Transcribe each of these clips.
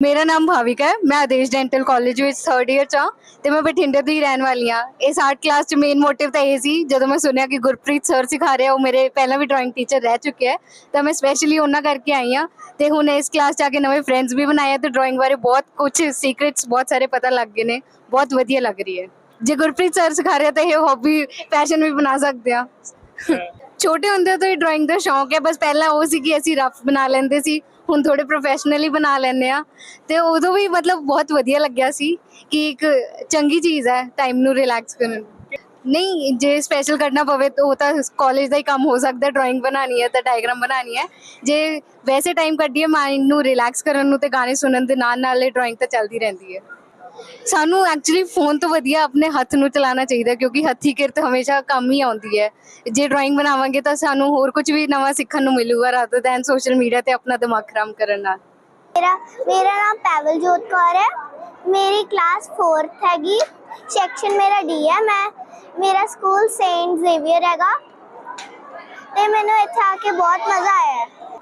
ਮੇਰਾ ਨਾਮ ਭਾਵਿਕਾ ਹੈ ਮੈਂ ਆਦੇਸ਼ ਡੈਂਟਲ ਕਾਲਜ ਵਿੱਚ 3rd ਇਅਰ ਚ ਹਾਂ ਤੇ ਮੈਂ ਬਠਿੰਡੇ ਦੀ ਰਹਿਣ ਵਾਲੀ ਹਾਂ। ਇਸ ਆਰਟ ਕਲਾਸ ਚ ਮੇਨ ਮੋਟਿਵ ਤਾਂ ਇਹ ਸੀ ਜਦੋਂ ਮੈਂ ਸੁਣਿਆ ਕਿ ਗੁਰਪ੍ਰੀਤ ਸਰ ਸਿਖਾ ਰਿਹਾ ਉਹ ਮੇਰੇ ਪਹਿਲਾਂ ਵੀ ਡਰਾਇੰਗ ਟੀਚਰ ਰਹਿ ਚੁੱਕੇ ਹੈ ਤਾਂ ਮੈਂ ਸਪੈਸ਼ਲੀ ਉਹਨਾਂ ਕਰਕੇ ਆਈ ਹਾਂ ਤੇ ਹੁਣ ਇਸ ਕਲਾਸ ਚ ਆ ਕੇ ਨਵੇਂ ਫਰੈਂਡਸ ਵੀ ਬਣਾਏ ਤੇ ਡਰਾਇੰਗ ਬਾਰੇ ਬਹੁਤ ਕੁਝ ਸੀਕ੍ਰੇਟਸ ਬਹੁਤ ਸਾਰੇ ਪਤਾ ਲੱਗ ਗਏ ਨੇ ਬਹੁਤ ਵਧੀਆ ਲੱਗ ਰਹੀ ਹੈ। ਜੇ ਗੁਰਪ੍ਰੀਤ ਸਰ ਸਿਖਾ ਰਿਹਾ ਤਾਂ ਇਹ ਹੌਬੀ ਪੈਸ਼ਨ ਵੀ ਬਣਾ ਸਕਦੇ ਆ ਛੋਟੇ ਹੁੰਦੇ ਤੋਂ ਹੀ ਡਰਾਇੰਗ ਦਾ ਸ਼ੌਂਕ ਹੈ ਬਸ ਪਹਿਲਾਂ ਉਹ ਸੀ ਕਿ ਅਸੀਂ ਰਫ ਬਣਾ ਲੈਂਦੇ ਸੀ ਹੁਣ ਥੋੜੇ ਪ੍ਰੋਫੈਸ਼ਨਲੀ ਬਣਾ ਲੈਂਦੇ ਆ ਤੇ ਉਦੋਂ ਵੀ ਮਤਲਬ ਬਹੁਤ ਵਧੀਆ ਲੱਗਿਆ ਸੀ ਕਿ ਇੱਕ ਚੰਗੀ ਚੀਜ਼ ਹੈ ਟਾਈਮ ਨੂੰ ਰਿਲੈਕਸ ਕਰਨ। ਨਹੀਂ, ਜੇ ਸਪੈਸ਼ਲ ਕਰਨਾ ਪਵੇ ਤਾਂ ਉਹ ਤਾਂ ਕਾਲਜ ਦਾ ਹੀ ਕੰਮ ਹੋ ਸਕਦਾ ਡਰਾਇੰਗ ਬਣਾਉਣੀ ਹੈ ਤਾਂ ਡਾਇਗਰਾਮ ਬਣਾਉਣੀ ਹੈ। ਜੇ ਵੈਸੇ ਟਾਈਮ ਕੱਢੀਏ ਮਾਈਂਡ ਨੂੰ ਰਿਲੈਕਸ ਕਰਨ ਨੂੰ ਤੇ ਗਾਣੇ ਸੁਣਨ ਦੇ ਨਾਲ ਨਾਲ ਇਹ ਡਰਾਇੰਗ ਤਾਂ ਚੱਲਦੀ ਰਹਿੰਦੀ ਹੈ। ਸਾਨੂੰ ਐਕਚੁਅਲੀ ਫੋਨ ਤੋਂ ਵਧੀਆ ਆਪਣੇ ਹੱਥ ਨੂੰ ਚਲਾਉਣਾ ਚਾਹੀਦਾ ਕਿਉਂਕਿ ਹੱਥੀ ਕਿਰਤ ਹਮੇਸ਼ਾ ਕੰਮ ਹੀ ਆਉਂਦੀ ਹੈ। ਜੇ ਡਰਾਇੰਗ ਬਣਾਵਾਂਗੇ ਤਾਂ ਸਾਨੂੰ ਹੋਰ ਕੁਝ ਵੀ ਨਵਾਂ ਸਿੱਖਣ ਨੂੰ ਮਿਲੂਗਾ ਰਾਦਰ ਦੈਨ ਸੋਸ਼ਲ ਮੀਡੀਆ ਤੇ ਆਪਣਾ ਦਿਮਾਗ ਖਰਾਮ ਕਰਨ ਨਾਲ। ਮੇਰਾ ਮੇਰਾ ਨਾਮ ਪੈਵਲਜੋਤ ਕੌਰ ਹੈ। ਮੇਰੀ ਕਲਾਸ 4th ਹੈਗੀ। ਸੈਕਸ਼ਨ ਮੇਰਾ ਡੀ ਹੈ। ਮੈਂ, ਮੇਰਾ ਸਕੂਲ ਸੇਂਟ ਜ਼ੇਵੀਅਰ ਹੈਗਾ। ਤੇ ਮੈਨੂੰ ਇੱਥੇ ਆ ਕੇ ਬਹੁਤ ਮਜ਼ਾ ਆਇਆ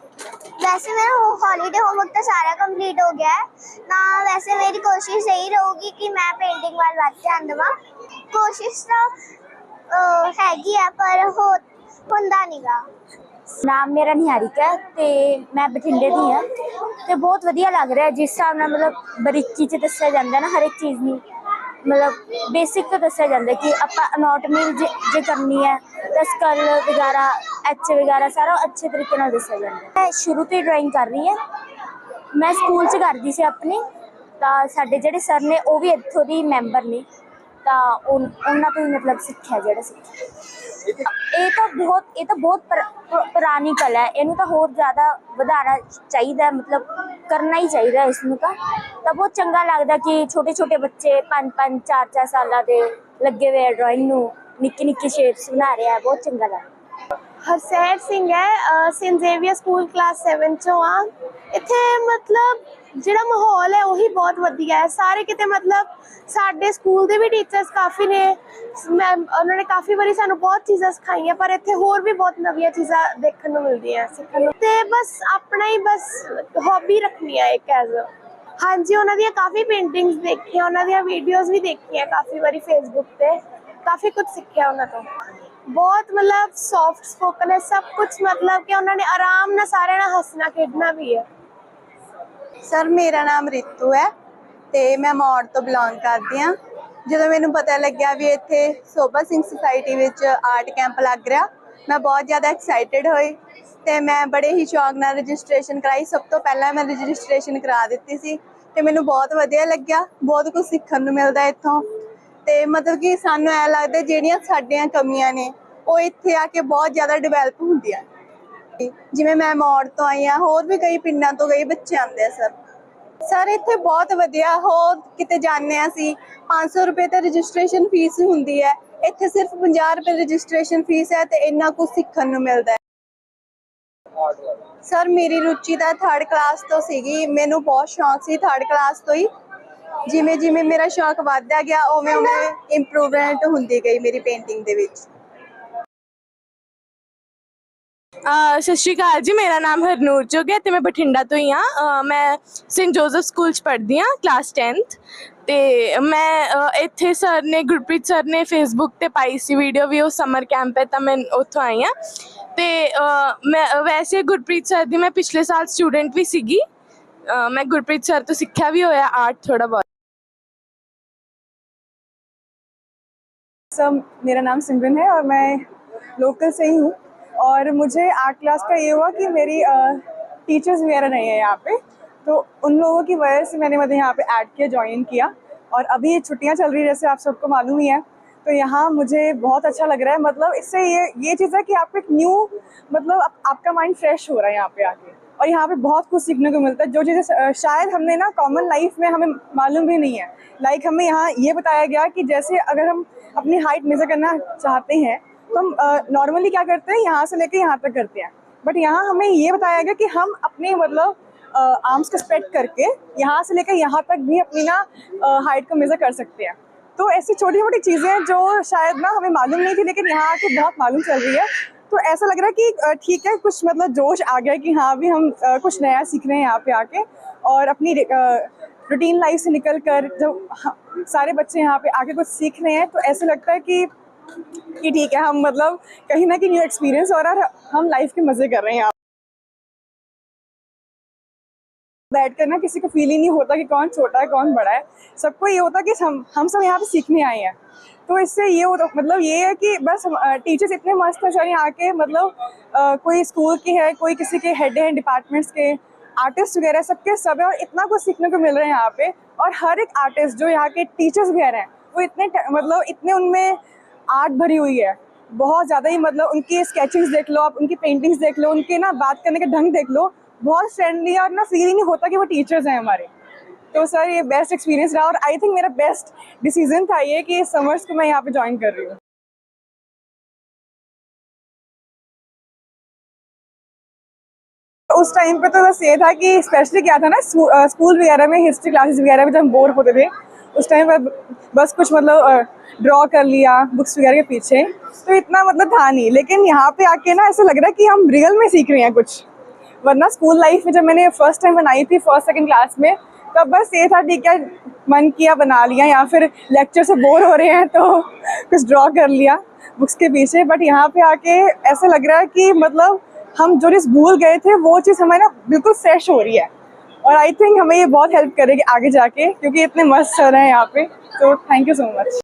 ਹੈ ਵੈਸੇ ਮੇਰਾ ਹੌਲੀਡੇ ਹੋਮਵਰਕ ਤਾਂ ਸਾਰਾ ਕੰਪਲੀਟ ਹੋ ਗਿਆ ਹੈ। ਤਾਂ ਵੈਸੇ ਮੇਰੀ ਕੋਸ਼ਿਸ਼ ਇਹੀ ਰਹੂਗੀ ਕਿ ਮੈਂ ਪੇਂਟਿੰਗ ਵੱਲ ਵੱਧ ਧਿਆਨ ਦੇਵਾਂ। ਕੋਸ਼ਿਸ਼ ਤਾਂ ਹੈਗੀ ਹੈ ਪਰ ਹੋ, ਹੁੰਦਾ ਨਹੀਂਗਾ ਨਾਮ ਮੇਰਾ ਨਿਹਾਰਿਕਾ ਹੈ ਤੇ ਮੈਂ ਬਠਿੰਡੇ ਦੀ ਹਾਂ ਤੇ ਬਹੁਤ ਵਧੀਆ ਲੱਗ ਰਿਹਾ ਹੈ। ਜਿਸ ਹਿਸਾਬ ਨਾਲ ਮਤਲਬ ਬਰੀਕੀ ਚ ਦੱਸਿਆ ਜਾਂਦਾ ਨਾ ਹਰ ਇੱਕ ਚੀਜ਼ ਨੂੰ, ਮਤਲਬ ਬੇਸਿਕ ਤੋਂ ਦੱਸਿਆ ਜਾਂਦਾ ਕਿ ਆਪਾਂ ਅਨਾਟਮੀ ਜੇ ਜੇ ਕਰਨੀ ਹੈ ਤਾਂ ਸਕਲ ਵਗੈਰਾ ਐਚ ਵਗੈਰਾ ਸਾਰਾ ਅੱਛੇ ਤਰੀਕੇ ਨਾਲ ਦੱਸਿਆ ਜਾਂਦਾ ਹੈ। ਮੈਂ ਸ਼ੁਰੂ ਤੋਂ ਹੀ ਡਰਾਇੰਗ ਕਰ ਰਹੀ ਹਾਂ। ਮੈਂ ਸਕੂਲ 'ਚ ਕਰਦੀ ਸੀ ਆਪਣੀ। ਤਾਂ ਸਾਡੇ ਜਿਹੜੇ ਸਰ ਨੇ ਉਹ ਵੀ ਇੱਥੋਂ ਦੀ ਮੈਂਬਰ ਨੇ। ਤਾਂ ਉਨ- ਉਹਨਾਂ ਤੋਂ ਹੀ ਮਤਲਬ ਸਿੱਖਿਆ ਜਿਹੜਾ ਸਿੱਖਿਆ। ਇਹ ਤਾਂ ਬਹੁਤ, ਇਹ ਤਾਂ ਬਹੁਤ ਪੁਰਾਣੀ ਕਲਾ ਹੈ। ਇਹਨੂੰ ਤਾਂ ਹੋਰ ਜ਼ਿਆਦਾ ਵਧਾਉਣਾ ਚਾਹੀਦਾ ਮਤਲਬ ਕਰਨਾ ਹੀ ਚਾਹੀਦਾ ਹੈ ਇਸ ਨੂੰ ਤਾਂ। ਤਾਂ ਬਹੁਤ ਚੰਗਾ ਲੱਗਦਾ ਕਿ ਛੋਟੇ ਛੋਟੇ ਬੱਚੇ 5 5 4 4 ਸਾਲਾਂ ਦੇ ਲੱਗੇ ਹੋਏ ਡਰਾਇੰਗ ਨੂੰ। ਨਿੱਕੀ ਨਿੱਕੀ ਸ਼ੇਪਸ ਬਣਾ ਰਿਹਾ ਬਹੁਤ ਚੰਗਾ ਲੱਗਦਾ। ਹਰਸੈਰ ਸਿੰਘ ਹੈ ਸੇਂਟ ਜ਼ੇਵੀਅਰ ਸਕੂਲ ਕਲਾਸ 7 ਚੋਂ ਆ। ਇੱਥੇ ਮਤਲਬ ਜਿਹੜਾ ਮਾਹੌਲ ਹੈ ਉਹੀ ਬਹੁਤ ਵਧੀਆ ਹੈ। ਸਾਰੇ ਕਿਤੇ ਮਤਲਬ ਸਾਡੇ ਸਕੂਲ ਦੇ ਵੀ ਟੀਚਰਸ ਕਾਫੀ ਨੇ। ਮੈਂ, ਉਹਨਾਂ ਨੇ ਕਾਫੀ ਵਾਰੀ ਸਾਨੂੰ ਬਹੁਤ ਚੀਜ਼ਾਂ ਸਿਖਾਈਆਂ, ਪਰ ਇੱਥੇ ਹੋਰ ਵੀ ਬਹੁਤ ਨਵੀਆਂ ਚੀਜ਼ਾਂ ਦੇਖਣ ਨੂੰ ਮਿਲਦੀਆਂ ਸਿੱਖਣ ਨੂੰ। ਤੇ ਬਸ ਆਪਣਾ ਹੀ ਬਸ ਹੌਬੀ ਰੱਖਣੀ ਹੈ ਇੱਕ ਐਜ਼ ਹਾਂਜੀ, ਉਹਨਾਂ ਦੀਆਂ ਕਾਫੀ ਪੇਂਟਿੰਗਸ ਦੇਖੀਆਂ, ਉਹਨਾਂ ਦੀਆਂ ਵੀਡੀਓਜ਼ ਵੀ ਦੇਖੀਆਂ ਕਾਫੀ ਵਾਰੀ ਫੇਸਬੁੱਕ ਤੇ। ਕਾਫੀ ਕੁਝ ਸਿੱਖਿਆ ਉਹਨਾਂ ਤੋਂ। ਬਹੁਤ ਮਤਲਬ ਸੌਫਟ ਸਪੋਕਨ ਹੈ, ਸਭ ਕੁਝ ਮਤਲਬ ਕਿ ਉਹਨਾਂ ਨੇ ਆਰਾਮ ਨਾਲ ਸਾਰਿਆਂ ਨਾਲ ਹੱਸਣਾ ਖੇਡਣਾ ਵੀ ਹੈ। ਸਰ ਮੇਰਾ ਨਾਮ ਰਿਤੂ ਹੈ ਤੇ ਮੈਂ ਮੌੜ ਤੋਂ ਬਿਲੋਂਗ ਕਰਦੀ ਹਾਂ। ਜਦੋਂ ਮੈਨੂੰ ਪਤਾ ਲੱਗਿਆ ਵੀ ਇੱਥੇ ਸੋਭਾ ਸਿੰਘ ਸੁਸਾਇਟੀ ਵਿੱਚ ਆਰਟ ਕੈਂਪ ਲੱਗ ਰਿਹਾ, ਮੈਂ ਬਹੁਤ ਜ਼ਿਆਦਾ ਐਕਸਾਈਟਿਡ ਹੋਈ ਤੇ ਮੈਂ ਬੜੇ ਹੀ ਸ਼ੌਕ ਨਾਲ ਰਜਿਸਟ੍ਰੇਸ਼ਨ ਕਰਾਈ। ਸਭ ਤੋਂ ਪਹਿਲਾਂ ਮੈਂ ਰਜਿਸਟ੍ਰੇਸ਼ਨ ਕਰਾ ਦਿੱਤੀ ਸੀ ਤੇ ਮੈਨੂੰ ਬਹੁਤ ਵਧੀਆ ਲੱਗਿਆ, ਬਹੁਤ ਕੁਝ ਸਿੱਖਣ ਨੂੰ ਮਿਲਦਾ ਇੱਥੋਂ। ਤੇ ਮਤਲਬ ਕਿ ਸਾਨੂੰ ਐ ਲੱਗਦਾ ਜਿਹੜੀਆਂ ਸਾਡੀਆਂ ਕਮੀਆਂ ਨੇ, ਉਹ ਇੱਥੇ ਆ ਕੇ ਬਹੁਤ ਜ਼ਿਆਦਾ ਡਿਵੈਲਪ ਹੁੰਦੀਆਂ ਜਿਵੇਂ ਮੈਂ ਮੌੜ ਤੋਂ ਆਈ ਹਾਂ, ਹੋਰ ਵੀ ਕਈ ਪਿੰਡਾਂ ਤੋਂ ਕਈ ਬੱਚੇ ਆਉਂਦੇ ਆ ਸਰ। ਸਰ, ਇੱਥੇ ਬਹੁਤ ਵਧੀਆ, ਹੋਰ ਕਿਤੇ ਜਾਂਦੇ ਹਾਂ ਅਸੀਂ 500 ਰੁਪਏ ਤੇ ਰਜਿਸਟ੍ਰੇਸ਼ਨ ਫੀਸ ਹੁੰਦੀ ਹੈ। ਇੱਥੇ ਸਿਰਫ 50 ਰੁਪਏ ਰਜਿਸਟ੍ਰੇਸ਼ਨ ਫੀਸ ਹੈ ਤੇ ਇੰਨਾ ਕੁਝ ਸਿੱਖਣ ਨੂੰ ਮਿਲਦਾ ਹੈ। ਸਰ, ਮੇਰੀ ਰੁਚੀ ਤਾਂ ਥਰਡ ਕਲਾਸ ਤੋਂ ਸੀਗੀ। ਮੈਨੂੰ ਬਹੁਤ ਸ਼ੌਂਕ ਸੀ ਥਰਡ ਕਲਾਸ ਤੋਂ ਹੀ। ਜਿਵੇਂ ਜਿਵੇਂ ਮੇਰਾ ਸ਼ੌਕ ਵਧਦਾ ਗਿਆ, ਉਵੇਂ ਉਵੇਂ ਇੰਪਰੂਵਮੈਂਟ ਹੁੰਦੀ ਗਈ ਮੇਰੀ ਪੇਂਟਿੰਗ ਦੇ ਵਿੱਚ। ਸਤਿ ਸ਼੍ਰੀ ਅਕਾਲ ਜੀ, ਮੇਰਾ ਨਾਮ ਹਰਨੂਰ ਜੋਗ ਹੈ ਤੇ ਮੈਂ ਬਠਿੰਡਾ ਤੋਂ ਹੀ ਆ ਮੈਂ ਸੇਂਟ ਜੋਸਫ ਸਕੂਲ ਚ ਪੜ੍ਹਦੀ ਆ ਕਲਾਸ 10th ਤੇ ਮੈਂ ਇੱਥੇ ਸਰ ਨੇ, ਗੁਰਪ੍ਰੀਤ ਸਰ ਨੇ ਫੇਸਬੁੱਕ ਤੇ ਪਾਈ ਸੀ ਵੀਡੀਓ ਵੀ, ਉਹ ਸਮਰ ਕੈਂਪ ਹੈ ਤਾਂ ਮੈਂ ਉੱਥੋਂ ਆਈ ਆ ਤੇ ਮੈਂ, ਵੈਸੇ ਗੁਰਪ੍ਰੀਤ ਸਰ ਦੀ ਮੈਂ ਪਿਛਲੇ ਸਾਲ ਸਟੂਡੈਂਟ ਵੀ ਸੀਗੀ। ਮੈਂ ਗੁਰਪ੍ਰੀਤ ਸਰ ਤੋਂ ਸਿੱਖਿਆ ਵੀ ਹੋਇਆ ਆਰਟ ਥੋੜਾ ਬਹੁਤ। सब मेरा नाम सिमरन है और मैं लोकल से ही हूँ। और मुझे आर्ट क्लास का ये हुआ कि मेरी टीचर्स वगैरह नहीं है यहाँ पे। तो उन लोगों की वजह से मैंने मतलब यहाँ पे ऐड किया ज्वाइन किया। और अभी ये छुट्टियाँ चल रही जैसे आप सबको मालूम ही है। तो यहाँ मुझे बहुत अच्छा लग रहा है। मतलब इससे ये ये चीज़ है कि आपको एक न्यू मतलब आप, आपका माइंड फ्रेश हो रहा है यहाँ पे आके। और यहाँ पे बहुत कुछ सीखने को मिलता है। जो चीज़ें शायद हमने ना कॉमन लाइफ में हमें मालूम भी नहीं है। लाइक हमें यहाँ ये बताया गया कि जैसे अगर हम अपनी हाइट मेजर करना चाहते हैं तो हम नॉर्मली क्या करते हैं, यहाँ से लेके यहाँ तक करते हैं। बट यहाँ हमें ये बताया गया कि हम अपने मतलब आर्म्स को स्प्रेड करके यहाँ से लेकर यहाँ तक भी अपनी ना हाइट को मेजर कर सकते हैं। तो ऐसी छोटी छोटी चीज़ें जो शायद ना हमें मालूम नहीं थी, लेकिन यहाँ आके बहुत मालूम चल रही है। तो ऐसा लग रहा है कि ठीक है, कुछ मतलब जोश आ गया कि हाँ अभी हम कुछ नया सीख रहे हैं यहाँ पे आके और अपनी रूटीन लाइफ से निकल कर जब सारे बच्चे यहाँ पे आके कुछ सीख रहे हैं तो ऐसे लगता है कि कि ठीक है हम मतलब कहीं ना कहीं न्यू एक्सपीरियंस हो रहा है और हम लाइफ के मज़े कर रहे हैं यहाँ। बैठ कर ना किसी को फील ही नहीं होता कि कौन छोटा है कौन बड़ा है। सबको ये होता कि हम हम सब यहाँ पे सीखने आए हैं। तो इससे ये होता मतलब ये है कि बस टीचर्स इतने मस्त हैं सर यहाँ के मतलब अ, कोई स्कूल के है कोई किसी के हेड हैं डिपार्टमेंट्स के आर्टिस्ट वगैरह सबके सब है और इतना कुछ सीखने को मिल रहा है यहाँ पे। और हर एक आर्टिस्ट जो यहाँ के टीचर्स वगैरह हैं, वो इतने मतलब इतने उनमें आर्ट भरी हुई है। बहुत ज़्यादा ही मतलब उनकी स्केचिंग्स देख लो, आप उनकी पेंटिंग्स देख लो, उनके ना बात करने का ढंग देख लो। बहुत फ्रेंडली है और ना फील ही नहीं होता कि वो टीचर्स हैं हमारे। तो सर, ये बेस्ट एक्सपीरियंस रहा और आई थिंक मेरा बेस्ट डिसीज़न था ये कि समर्स को मैं यहाँ पे ज्वाइन कर रही हूँ। उस टाइम पे तो बस ये था कि स्पेशली क्या था ना स्कूल वगैरह में हिस्ट्री क्लासेस वगैरह में जब हम बोर होते थे, उस टाइम पर बस कुछ मतलब ड्रॉ कर लिया बुक्स वगैरह के पीछे। तो इतना मतलब था नहीं, लेकिन यहाँ पे आके ना ऐसा लग रहा है कि हम रियल में सीख रहे हैं कुछ। वरना स्कूल लाइफ में जब मैंने फ़र्स्ट टाइम बनाई थी फ़र्स्ट सेकेंड क्लास में, तब बस ये था ठीक है, मन किया, बना लिया, या फिर लेक्चर से बोर हो रहे हैं तो कुछ ड्रॉ कर लिया बुक्स के पीछे। बट यहाँ पे आके ऐसा लग रहा है कि मतलब हम जो चीज़ भूल गए थे वो चीज़ हमें ना बिल्कुल फ्रेश हो रही है और आई थिंक हमें ये बहुत हेल्प करेगी आगे जाके क्योंकि इतने मस्त सर हैं यहाँ पे तो थैंक यू सो मच